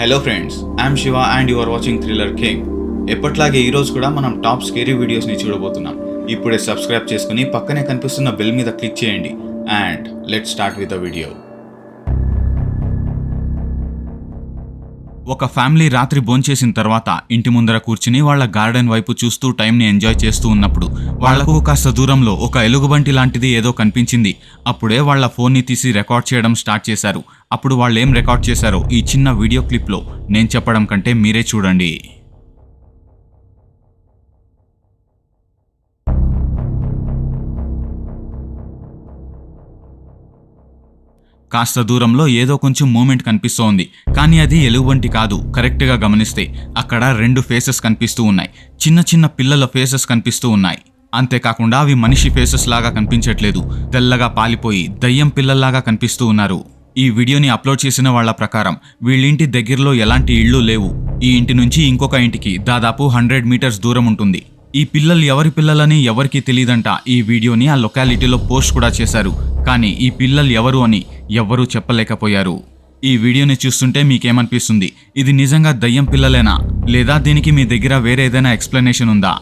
Hello friends I'm Shiva and you are watching thriller king ఎప్పట్లాగే ఈరోజు కూడా మనం టాప్ స్కేరీ వీడియోస్ని చూడబోతున్నాం. ఇప్పుడే సబ్స్క్రైబ్ చేసుకుని పక్కనే కనిపిస్తున్న బెల్ మీద క్లిక్ చేయండి. And let start with the video ఒక ఫ్యామిలీ రాత్రి భోంచేసిన తర్వాత ఇంటి ముందర కూర్చుని వాళ్ళ గార్డెన్ వైపు చూస్తూ టైంని ఎంజాయ్ చేస్తూ ఉన్నప్పుడు వాళ్ళకు కాస్త దూరంలో ఒక ఎలుగుబంటి లాంటిది ఏదో కనిపించింది. అప్పుడే వాళ్ళ ఫోన్ని తీసి రికార్డ్ చేయడం స్టార్ట్ చేశారు. అప్పుడు వాళ్ళు ఏం రికార్డ్ చేశారో ఈ చిన్న వీడియో క్లిప్లో నేను చెప్పడం కంటే మీరే చూడండి. కాస్త దూరంలో ఏదో కొంచెం మూమెంట్ కనిపిస్తోంది. కానీ అది ఎలుగుబంటి కాదు. కరెక్ట్గా గమనిస్తే అక్కడ రెండు ఫేసెస్ కనిపిస్తూ ఉన్నాయి. చిన్న చిన్న పిల్లల ఫేసెస్ కనిపిస్తూ ఉన్నాయి. అంతేకాకుండా అవి మనిషి ఫేసెస్ లాగా కనిపించట్లేదు. తెల్లగా పాలిపోయి దయ్యం పిల్లల్లాగా కనిపిస్తూ ఉన్నారు. ఈ వీడియోని అప్లోడ్ చేసిన వాళ్ళ ప్రకారం వీళ్ళింటి దగ్గరలో ఎలాంటి ఇళ్ళు లేవు. ఈ ఇంటి నుంచి ఇంకొక ఇంటికి దాదాపు హండ్రెడ్ మీటర్స్ దూరం ఉంటుంది. ఈ పిల్లలు ఎవరి పిల్లలని ఎవరికీ తెలియదంట ఈ వీడియోని ఆ లొకాలిటీలో పోస్ట్ కూడా చేశారు. కానీ ఈ పిల్లలు ఎవరు అని ఎవ్వరూ చెప్పలేకపోయారు. ఈ వీడియోని చూస్తుంటే మీకేమనిపిస్తుంది? ఇది నిజంగా దయ్యం పిల్లలేనా? లేదా దీనికి మీ దగ్గర వేరే ఏదైనా ఎక్స్ప్లెనేషన్ ఉందా?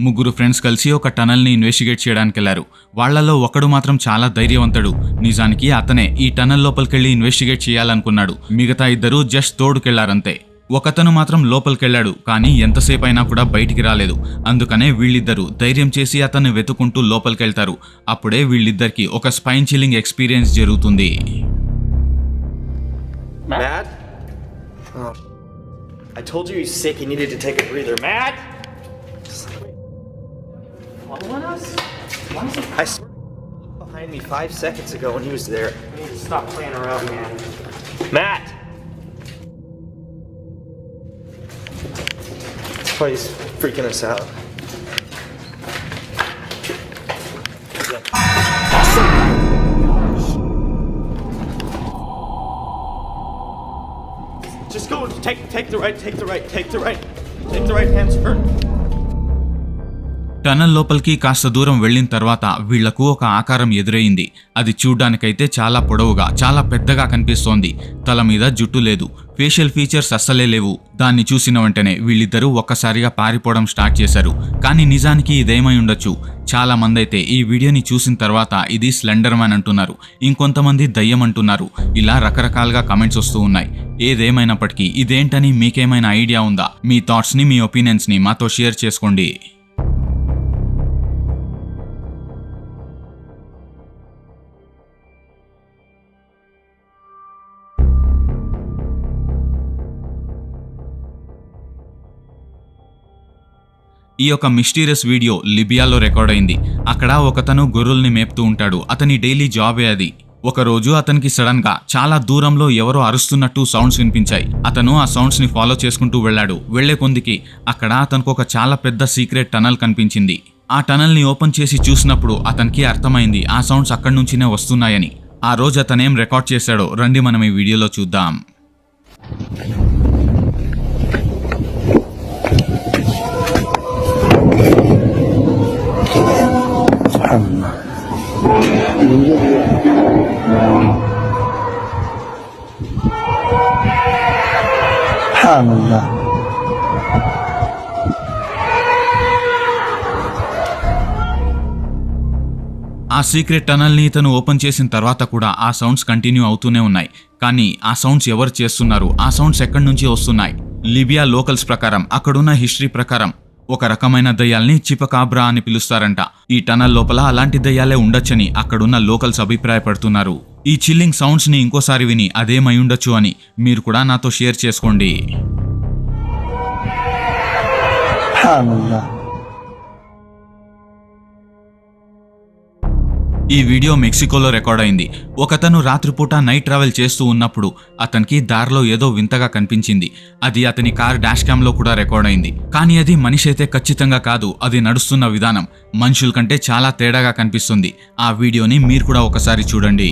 ముగ్గురు ఫ్రెండ్స్ కలిసి ఒక టనల్ని ఇన్వెస్టిగేట్ చేయడానికి వెళ్ళారు వాళ్ళలో ఒకడు మాత్రం చాలా ధైర్యవంతుడు. నిజానికి అతనే ఈ టనల్ లోపలికెళ్ళి ఇన్వెస్టిగేట్ చేయాలనుకున్నాడు. మిగతా ఇద్దరు జస్ట్ తోడుకెళ్ళారంతే. ఒకతను మాత్రం లోపలికి లోపలికెళ్ళాడు కానీ ఎంతసేపైనా కూడా బయటికి రాలేదు. అందుకనే వీళ్ళిద్దరూ ధైర్యం చేసి అతన్ని వెతుకుంటూ లోపలికి వెళ్తారు అప్పుడే వీళ్ళిద్దరికి ఒక స్పైన్ చిల్లింగ్ ఎక్స్పీరియన్స్ జరుగుతుంది. Matt! Oh, he's freaking us out. Just go. Take, take the right. Take the right. Take the right. Take the right hand turn. Tunnel లోపలికి కాస్త దూరం వెళ్ళిన తర్వాత వీళ్ళకు ఒక ఆకారం ఎదురయింది అది చూడ్డానికైతే చాలా పొడవుగా చాలా పెద్దగా కనిపిస్తోంది తల మీద జుట్టు లేదు ఫేషియల్ ఫీచర్స్ అస్సలే లేవు. దాన్ని చూసిన వెంటనే వీళ్ళిద్దరూ ఒక్కసారిగా పారిపోవడం స్టార్ట్ చేశారు. కానీ నిజానికి ఇదేమై ఉండొచ్చు. చాలా మంది అయితే ఈ వీడియోని చూసిన తర్వాత ఇది స్లెండర్ మ్యాన్ అంటున్నారు. ఇంకొంతమంది దయ్యం అంటున్నారు. ఇలా రకరకాలుగా కమెంట్స్ వస్తూ ఉన్నాయి. ఏదేమైనప్పటికీ ఇదేంటని మీకేమైనా ఐడియా ఉందా? మీ థాట్స్ని మీ ఒపీనియన్స్ని మాతో షేర్ చేసుకోండి. ఈ యొక్క మిస్టీరియస్ వీడియో లిబియాలో రికార్డ్ అయింది. అక్కడ ఒకతను గొర్రెల్ని మేపుతూ ఉంటాడు. అతని డైలీ జాబే అది. ఒకరోజు అతనికి సడన్గా చాలా దూరంలో ఎవరో అరుస్తున్నట్టు సౌండ్స్ వినిపించాయి. అతను ఆ సౌండ్స్ని ఫాలో చేసుకుంటూ వెళ్ళాడు. వెళ్ళే కొందికి అక్కడ అతనికి ఒక చాలా పెద్ద సీక్రెట్ టనల్ కనిపించింది. ఆ టనల్ని ఓపెన్ చేసి చూసినప్పుడు అతనికి అర్థమైంది ఆ సౌండ్స్ అక్కడి నుంచినే వస్తున్నాయని. ఆ రోజు అతనేం రికార్డ్ చేశాడో రండి మనం ఈ వీడియోలో చూద్దాం. سبحان الله ఆ సీక్రెట్ టనల్ని ఇతను ఓపెన్ చేసిన తర్వాత కూడా ఆ సౌండ్స్ కంటిన్యూ అవుతూనే ఉన్నాయి కానీ ఆ సౌండ్స్ ఎవరు చేస్తున్నారు ఆ సౌండ్స్ ఎక్కడి నుంచి వస్తున్నాయి లిబియా లోకల్స్ ప్రకారం అక్కడున్న హిస్టరీ ప్రకారం ఒక రకమైన దయ్యాల్ని చిపకాబ్రా అని పిలుస్తారంట. ఈ టనల్ లోపల అలాంటి దయ్యాలే ఉండొచ్చని అక్కడున్న లోకల్స్ అభిప్రాయపడుతున్నారు. ఈ చిల్లింగ్ సౌండ్స్ని ఇంకోసారి విని అదేమై ఉండొచ్చు అని మీరు కూడా నాతో షేర్ చేసుకోండి. ఈ వీడియో మెక్సికోలో రికార్డ్ అయింది. ఒకతను రాత్రిపూట నైట్ ట్రావెల్ చేస్తూ ఉన్నప్పుడు అతనికి దారిలో ఏదో వింతగా కనిపించింది. అది అతని కార్ డాష్ క్యామ్లో కూడా రికార్డ్ అయింది. కానీ అది మనిషి అయితే ఖచ్చితంగా కాదు అది నడుస్తున్న విధానం. మనుషుల కంటే చాలా తేడాగా కనిపిస్తుంది. ఆ వీడియోని మీరు కూడా ఒకసారి చూడండి.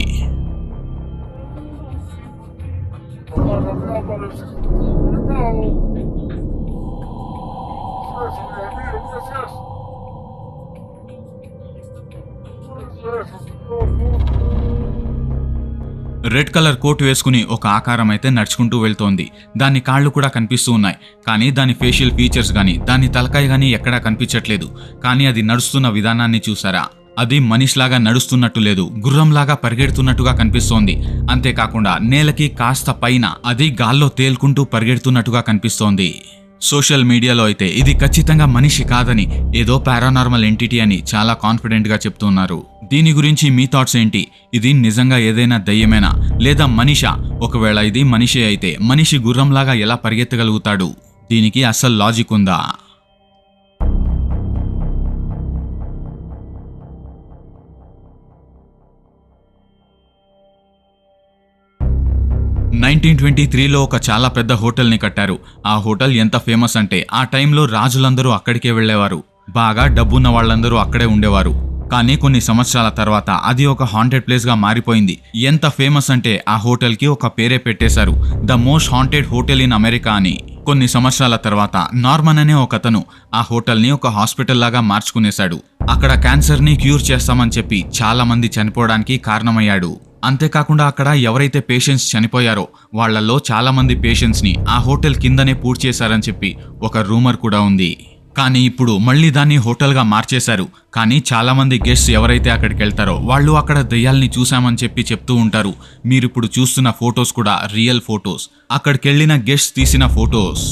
రెడ్ కలర్ కోట్ వేసుకుని ఒక ఆకారం అయితే నడుచుకుంటూ వెళ్తోంది. దాని కాళ్ళు కూడా కనిపిస్తూ ఉన్నాయి. కానీ దాని ఫేషియల్ ఫీచర్స్ కానీ దాని తలకాయ కానీ ఎక్కడా కనిపించట్లేదు. కానీ అది నడుస్తున్న విధానాన్ని చూసారా? అది మనిషిలాగా నడుస్తున్నట్టు లేదు. గుర్రంలాగా పరిగెడుతున్నట్టుగా కనిపిస్తోంది. అంతేకాకుండా నేలకి కాస్త పైన అది గాల్లో తేల్కుంటూ పరిగెడుతున్నట్టుగా కనిపిస్తోంది. సోషల్ మీడియాలో అయితే ఇది ఖచ్చితంగా మనిషి కాదని ఏదో పారానార్మల్ ఎంటిటీ అని చాలా కాన్ఫిడెంట్గా చెప్తున్నారు దీని గురించి మీ థాట్స్ ఏంటి? ఇది నిజంగా ఏదైనా దయ్యమేనా? లేదా మనిష? ఒకవేళ ఇది మనిషి అయితే మనిషి గుర్రంలాగా ఎలా పరిగెత్తగలుగుతాడు? దీనికి అసలు లాజిక్ ఉందా? నైన్టీన్ ట్వంటీ త్రీలో ఒక చాలా పెద్ద హోటల్ని కట్టారు. ఆ హోటల్ ఎంత ఫేమస్ అంటే ఆ టైంలో రాజులందరూ అక్కడికే వెళ్ళేవారు. బాగా డబ్బున్న వాళ్ళందరూ అక్కడే ఉండేవారు. కానీ కొన్ని సంవత్సరాల తర్వాత అది ఒక హాంటెడ్ ప్లేస్గా మారిపోయింది. ఎంత ఫేమస్ అంటే ఆ హోటల్కి ఒక పేరే పెట్టేశారు. The most haunted hotel in America అని. కొన్ని సంవత్సరాల తర్వాత నార్మన్ అనే ఒక అతను ఆ హోటల్ని ఒక హాస్పిటల్ లాగా మార్చుకునేశాడు. అక్కడ క్యాన్సర్ని క్యూర్ చేస్తామని చెప్పి చాలా మంది చనిపోవడానికి కారణమయ్యాడు. అంతేకాకుండా అక్కడ ఎవరైతే పేషెంట్స్ చనిపోయారో వాళ్ళలో చాలామంది పేషెంట్స్ని ఆ హోటల్ కిందనే పూర్తి చేశారని చెప్పి ఒక రూమర్ కూడా ఉంది. కానీ ఇప్పుడు మళ్ళీ దాన్ని హోటల్గా మార్చేశారు. కానీ చాలామంది గెస్ట్స్ ఎవరైతే అక్కడికి వెళ్తారో వాళ్ళు అక్కడ దయ్యాల్ని చూశామని చెప్పి చెప్తూ ఉంటారు. మీరు ఇప్పుడు చూస్తున్న ఫొటోస్ కూడా రియల్ ఫొటోస్. అక్కడికి వెళ్ళిన గెస్ట్స్ తీసిన ఫొటోస్.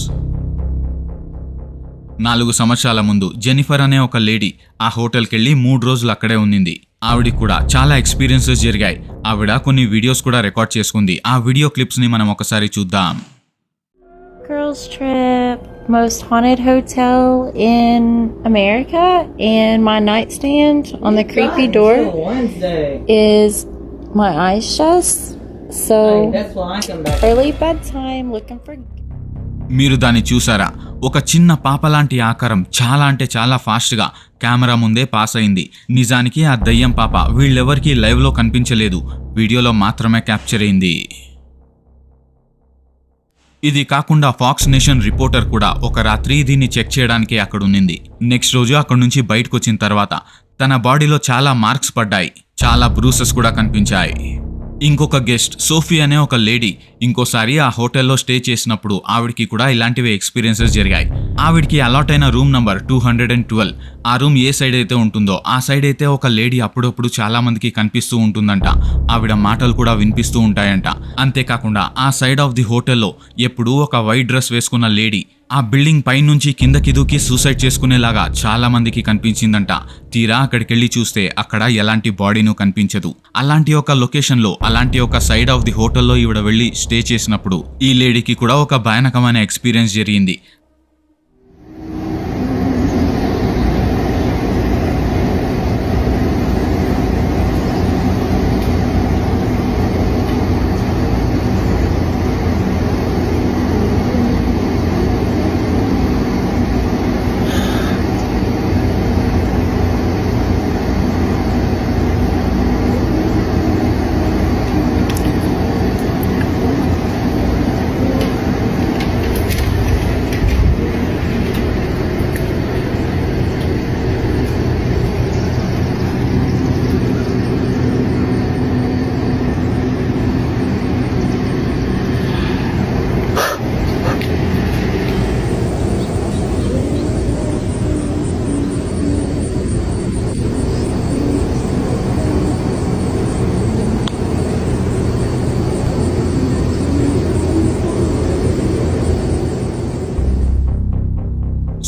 నాలుగు సంవత్సరాల ముందు జెనిఫర్ అనే ఒక లేడీ ఆ హోటల్కి వెళ్ళి మూడు రోజులు అక్కడే ఉండింది. ఆవిడకి కూడా చాలా ఎక్స్పీరియన్సెస్ జరిగాయి ఆవిడ కొన్ని వీడియోస్ కూడా రికార్డ్ చేసుకుంది ఆ వీడియో క్లిప్స్ని మనం ఒకసారి చూద్దాం Girls Trip, most haunted hotel in America, and my nightstand on the creepy door is my eyes shut. So Hey, that's why I come back. early bedtime, looking for మీరు దాన్ని చూసారా ఒక చిన్న పాప లాంటి ఆకారం చాలా అంటే చాలా ఫాస్ట్గా కెమెరా ముందే పాస్ అయింది. నిజానికి ఆ దయ్యం పాప వీళ్ళెవరికీ లైవ్లో కనిపించలేదు. వీడియోలో మాత్రమే క్యాప్చర్ అయింది. ఇది కాకుండా ఫాక్స్ నేషన్ రిపోర్టర్ కూడా ఒక రాత్రి దీన్ని చెక్ చేయడానికి అక్కడ ఉన్నింది. నెక్స్ట్ రోజు అక్కడ నుంచి బయటకు వచ్చిన తర్వాత తన బాడీలో చాలా మార్క్స్ పడ్డాయి. చాలా బ్రూసెస్ కూడా కనిపించాయి. ఇంకొక గెస్ట్ సోఫీ అనే ఒక లేడీ ఇంకోసారి ఆ హోటల్లో స్టే చేసినప్పుడు ఆవిడకి కూడా ఇలాంటివి ఎక్స్పీరియన్సెస్ జరిగాయి. ఆవిడకి అలాట్ అయిన room number two hundred and twelve. ఆ రూమ్ ఏ సైడ్ అయితే ఉంటుందో ఆ సైడ్ అయితే ఒక లేడీ అప్పుడప్పుడు చాలా మందికి కనిపిస్తూ ఉంటుందంట. ఆవిడ మాటలు కూడా వినిపిస్తూ ఉంటాయంట. అంతేకాకుండా ఆ సైడ్ ఆఫ్ ది హోటల్లో ఎప్పుడూ ఒక వైట్ డ్రెస్ వేసుకున్న లేడీ ఆ బిల్డింగ్ పైనుంచి కిందకి దూకి సూసైడ్ చేసుకునేలాగా చాలా మందికి కనిపించిందంట. తీరా అక్కడికి వెళ్ళి చూస్తే అక్కడ ఎలాంటి బాడీను కనిపించదు. అలాంటి ఒక లొకేషన్లో అలాంటి ఒక సైడ్ ఆఫ్ ది హోటల్లో ఈవిడ వెళ్ళి స్టే చేసినప్పుడు ఈ లేడీకి కూడా ఒక భయానకమైన ఎక్స్పీరియన్స్ జరిగింది.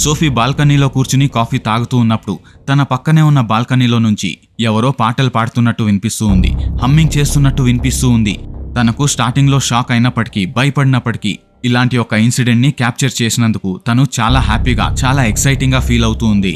సోఫీ బాల్కనీలో కూర్చుని కాఫీ తాగుతూ ఉన్నప్పుడు తన పక్కనే ఉన్న బాల్కనీలో నుంచి ఎవరో పాటలు పాడుతున్నట్టు వినిపిస్తూ ఉంది హమ్మింగ్ చేస్తున్నట్టు వినిపిస్తూ ఉంది. తనకు స్టార్టింగ్లో షాక్ అయినప్పటికీ భయపడినప్పటికీ ఇలాంటి ఒక ఇన్సిడెంట్ని క్యాప్చర్ చేసినందుకు తను చాలా హ్యాపీగా చాలా ఎక్సైటింగ్గా ఫీల్ అవుతూ ఉంది.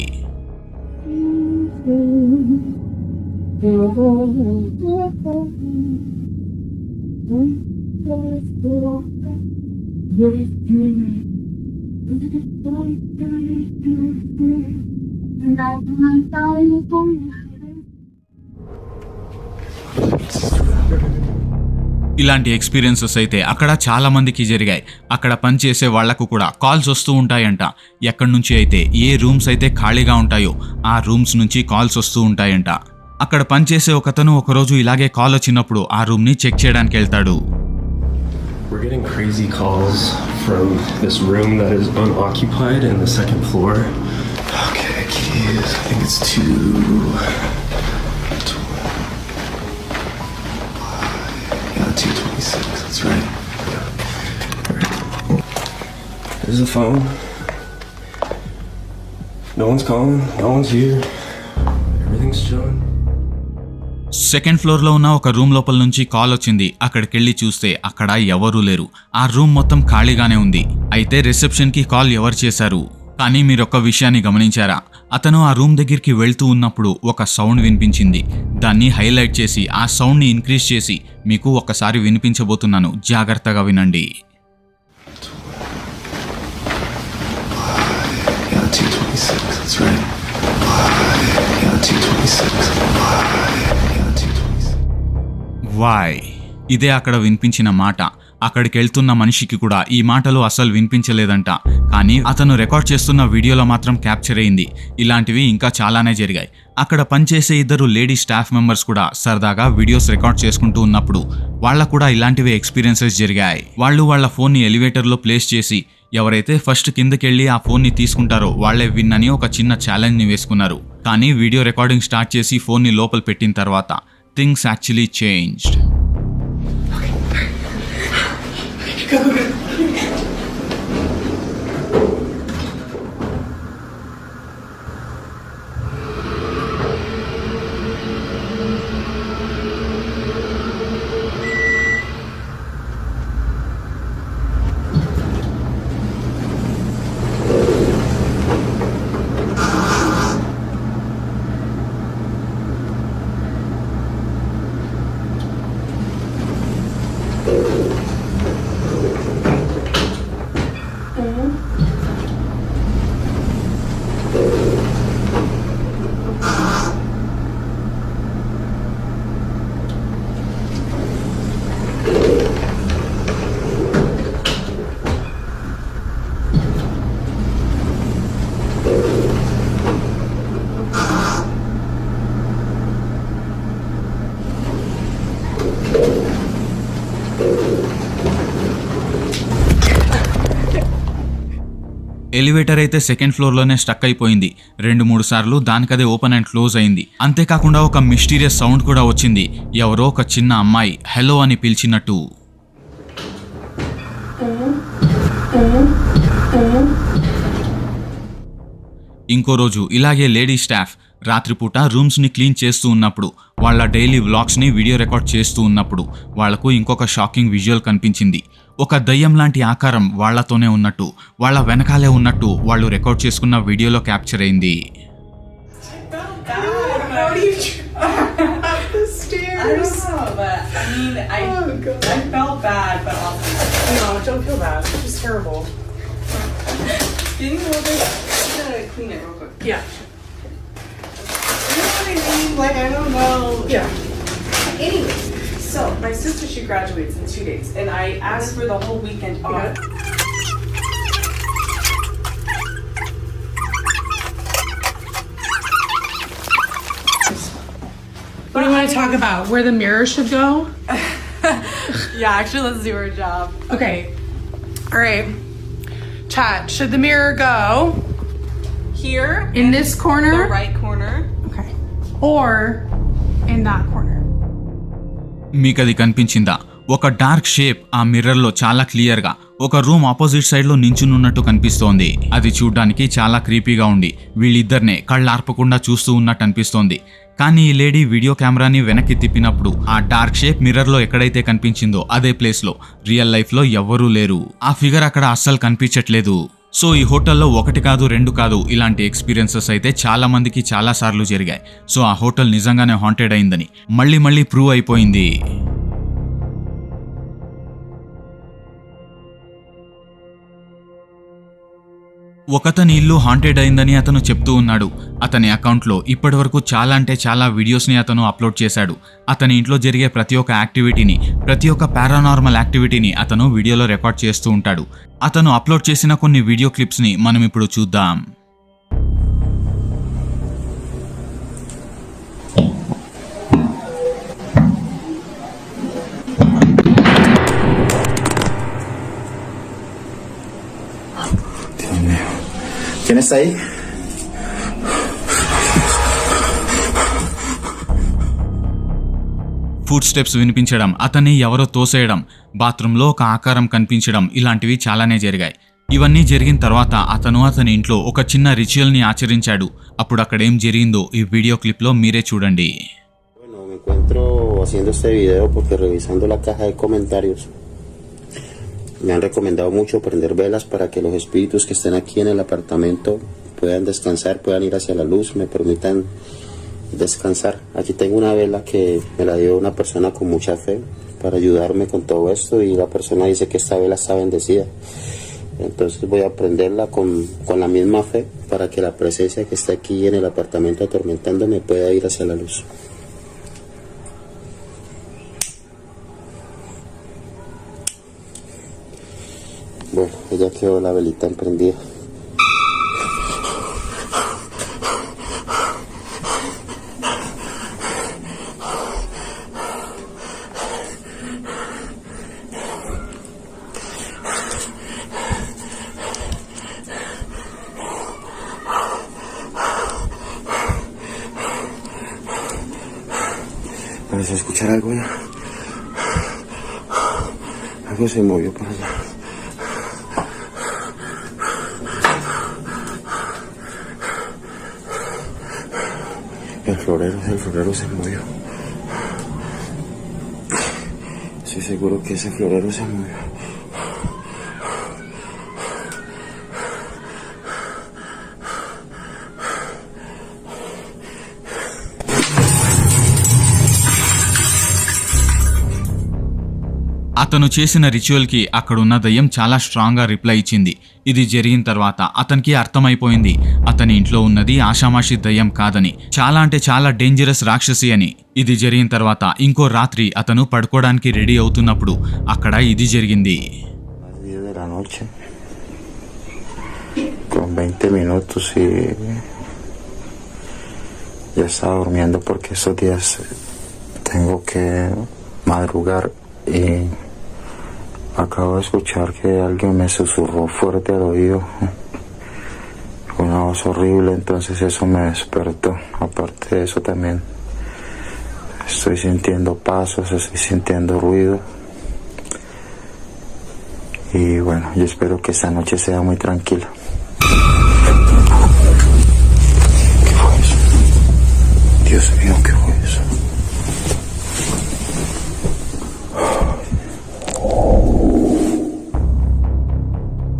ఇలాంటి ఎక్స్పీరియన్సెస్ అయితే అక్కడ చాలా మందికి జరిగాయి. అక్కడ పనిచేసే వాళ్ళకు కూడా కాల్స్ వస్తూ ఉంటాయంట. ఎక్కడి నుంచి అయితే ఏ రూమ్స్ అయితే ఖాళీగా ఉంటాయో ఆ రూమ్స్ నుంచి కాల్స్ వస్తూ ఉంటాయంట. అక్కడ పనిచేసే ఒకతను ఒకరోజు ఇలాగే కాల్ వచ్చినప్పుడు ఆ రూమ్ని చెక్ చేయడానికి వెళ్తాడు. We're getting crazy calls from this room that is unoccupied in the second floor. Okay, keys. I think it's two. Yeah, 226. That's right. There's the phone. No one's calling. No one's here. Everything's chilling. Second ఫ్లోర్లో ఉన్న ఒక room లోపల నుంచి call వచ్చింది. అక్కడికెళ్ళి చూస్తే అక్కడ ఎవరూ లేరు. ఆ రూమ్ మొత్తం ఖాళీగానే ఉంది. అయితే రిసెప్షన్కి కాల్ ఎవరు చేశారు? కానీ మీరొక్క విషయాన్ని గమనించారా? అతను ఆ రూమ్ దగ్గరికి వెళ్తూ ఉన్నప్పుడు ఒక సౌండ్ వినిపించింది. దాన్ని హైలైట్ చేసి ఆ సౌండ్ని ఇంక్రీజ్ చేసి మీకు ఒకసారి వినిపించబోతున్నాను. జాగ్రత్తగా వినండి. That's right. Yeah, 226. వాయ్ ఇదే అక్కడ వినిపించిన మాట. అక్కడికి వెళ్తున్న మనిషికి కూడా ఈ మాటలు అసలు వినిపించలేదంట. కానీ అతను రికార్డ్ చేస్తున్న వీడియోలో మాత్రం క్యాప్చర్ అయింది. ఇలాంటివి ఇంకా చాలానే జరిగాయి. అక్కడ పనిచేసే ఇద్దరు లేడీ స్టాఫ్ మెంబర్స్ కూడా సరదాగా వీడియోస్ రికార్డ్ చేసుకుంటూ ఉన్నప్పుడు వాళ్ళ కూడా ఇలాంటివి ఎక్స్పీరియన్సెస్ జరిగాయి. వాళ్ళు వాళ్ళ ఫోన్ని ఎలివేటర్లో ప్లేస్ చేసి ఎవరైతే ఫస్ట్ కిందకెళ్ళి ఆ ఫోన్ని తీసుకుంటారో వాళ్ళే విన్ అని ఒక చిన్న ఛాలెంజ్ని వేసుకున్నారు. కానీ వీడియో రికార్డింగ్ స్టార్ట్ చేసి ఫోన్ని లోపల పెట్టిన తర్వాత things actually changed. Okay. Go, go, go. Elevator అయితే సెకండ్ ఫ్లోర్లోనే స్టక్ అయిపోయింది. రెండు మూడు సార్లు దానికదే ఓపెన్ అండ్ క్లోజ్ అయింది. అంతేకాకుండా ఒక మిస్టీరియస్ సౌండ్ కూడా వచ్చింది. ఎవరో ఒక చిన్న అమ్మాయి హలో అని పిలిచినట్టు. ఇంకో రోజు ఇలాగే లేడీ స్టాఫ్ రాత్రిపూట రూమ్స్ని క్లీన్ చేస్తూ ఉన్నప్పుడు వాళ్ళ డైలీ వ్లాగ్స్ని వీడియో రికార్డ్ చేస్తూ ఉన్నప్పుడు వాళ్ళకు ఇంకొక షాకింగ్ విజువల్ కనిపించింది. ఒక దయ్యం లాంటి ఆకారం వాళ్ళతోనే ఉన్నట్టు వాళ్ళ వెనకాలే ఉన్నట్టు వాళ్ళు రికార్డ్ చేసుకున్న వీడియోలో క్యాప్చర్ అయింది. Anyways. So my sister she graduates in two days, and I asked for the whole weekend off. What do you want to talk about? Where the mirror should go? Yeah, actually, let's do her job. Okay. All right. Chat. Should the mirror go Here, in this corner? the right corner. Okay. Or in that corner? మీకు అది కనిపించిందా? ఒక dark shape ఆ మిర్రర్లో చాలా క్లియర్గా ఒక room opposite సైడ్లో నించునున్నట్టు కనిపిస్తోంది. అది చూడ్డానికి చాలా క్రీపీగా ఉంది. వీళ్ళిద్దరినే కళ్ళార్పకుండా చూస్తూ ఉన్నట్టు అనిపిస్తోంది. కానీ ఈ లేడీ వీడియో కెమెరాని వెనక్కి తిప్పినప్పుడు ఆ డార్క్ షేప్ మిర్రర్లో ఎక్కడైతే కనిపించిందో అదే ప్లేస్లో రియల్ లైఫ్లో ఎవ్వరూ లేరు. ఆ ఫిగర్ అక్కడ అస్సలు కనిపించట్లేదు. సో ఈ హోటల్లో ఒకటి కాదు రెండు కాదు ఇలాంటి ఎక్స్పీరియన్సెస్ అయితే చాలా మందికి చాలా సార్లు జరిగాయి. సో ఆ హోటల్ నిజంగానే హాంటెడ్ అయిందని. మళ్ళీ మళ్ళీ ప్రూవ్ అయిపోయింది. ఒకతని ఇల్లు హాంటెడ్ అయిందని అతను చెప్తూ ఉన్నాడు. అతని అకౌంట్లో ఇప్పటివరకు చాలా అంటే చాలా వీడియోస్ని అతను అప్లోడ్ చేశాడు. అతని ఇంట్లో జరిగే ప్రతి ఒక్క యాక్టివిటీని ప్రతి ఒక్క పారానార్మల్ యాక్టివిటీని అతను వీడియోలో రికార్డ్ చేస్తూ ఉంటాడు. అతను అప్లోడ్ చేసిన కొన్ని వీడియో క్లిప్స్ని మనం ఇప్పుడు చూద్దాం. ¿Quién está ahí? Food steps వినిపించడం అతన్ని ఎవరో తోసేయడం బాత్రూంలో ఒక ఆకారం కనిపించడం ఇలాంటివి చాలానే జరిగాయి. ఇవన్నీ జరిగిన తర్వాత అతను అతని ఇంట్లో ఒక చిన్న రిచువల్ని ఆచరించాడు. అప్పుడు అక్కడ ఏం జరిగిందో ఈ వీడియో క్లిప్లో మీరే చూడండి. Haciendo este video porque revisando la caja de comentarios me han recomendado mucho prender velas para que los espíritus que estén aquí en el apartamento puedan descansar, puedan ir hacia la luz, me permitan descansar. Aquí tengo una vela que me la dio una persona con mucha fe para ayudarme con todo esto y la persona dice que esta vela está bendecida. Entonces voy a prenderla con, con la misma fe para que la presencia que está aquí en el apartamento atormentándome pueda ir hacia la luz. Bueno, ya quedó la velita emprendida. ¿Puedes escuchar algo? Algo se movió por allá. Florero, el florero se movió. Estoy seguro que ese florero se movió. అతను చేసిన రిచువల్కి అక్కడున్న దయ్యం చాలా స్ట్రాంగ్గా reply ఇచ్చింది. ఇది జరిగిన తర్వాత అతనికి అర్థమైపోయింది. అతని ఇంట్లో ఉన్నది ఆషామాషి దయ్యం కాదని. చాలా అంటే చాలా డేంజరస్ రాక్షసి అని. ఇది జరిగిన తర్వాత ఇంకో రాత్రి అతను పడుకోవడానికి రెడీ అవుతున్నప్పుడు అక్కడ ఇది జరిగింది. Ya estaba durmiendo porque días tengo que madrugar y acabo de escuchar que alguien me susurró fuerte al oído. Una voz horrible, entonces eso me despertó. Aparte de eso también estoy sintiendo pasos, estoy sintiendo ruido. Y bueno, yo espero que esta noche sea muy tranquila.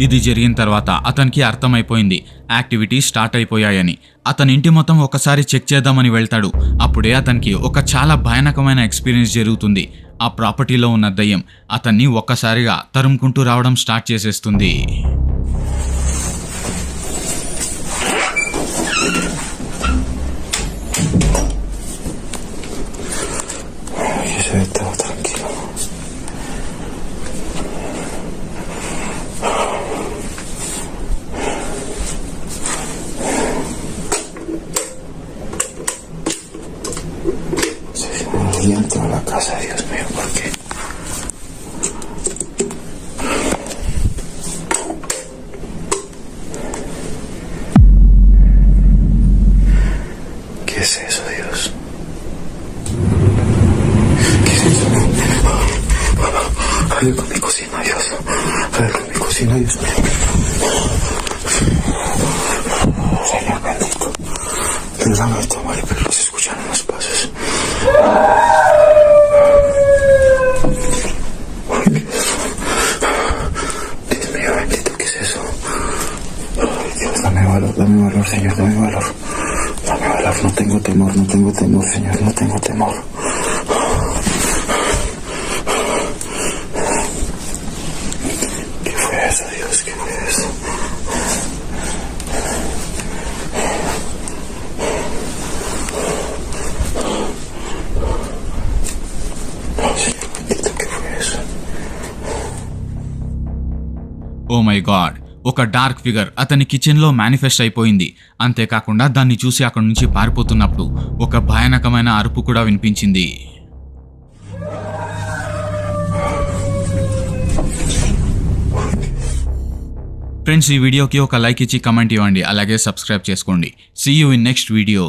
ఇది జరిగిన తర్వాత అతనికి అర్థమైపోయింది. Activity start అయిపోయాయని. అతని ఇంటి మొత్తం ఒకసారి చెక్ చేద్దామని వెళ్తాడు. అప్పుడే అతనికి ఒక చాలా భయానకమైన ఎక్స్పీరియన్స్ జరుగుతుంది. ఆ ప్రాపర్టీలో ఉన్న దయ్యం అతన్ని ఒక్కసారిగా తరుముకుంటూ రావడం స్టార్ట్ చేసేస్తుంది. Ay, con mi cocina, Dios. Ay, con mi cocina, Dios. Señor bendito. Perdóname, Tamari, pero los escucharon los pasos. Dios mío, bendito, ¿qué es eso? Dios, dame valor, dame valor, Señor, dame valor. Dame valor, no tengo temor, no tengo temor, Señor, no tengo temor. Oh my God ఒక dark figure అతని కిచెన్లో manifest అయిపోయింది. అంతేకాకుండా దాన్ని చూసి అక్కడి నుంచి పారిపోతున్నప్పుడు ఒక భయానకమైన అరుపు కూడా వినిపించింది. ఫ్రెండ్స్ ఈ వీడియోకి ఒక లైక్ ఇచ్చి కమెంట్ ఇవ్వండి అలాగే సబ్స్క్రైబ్ చేసుకోండి. See you in next video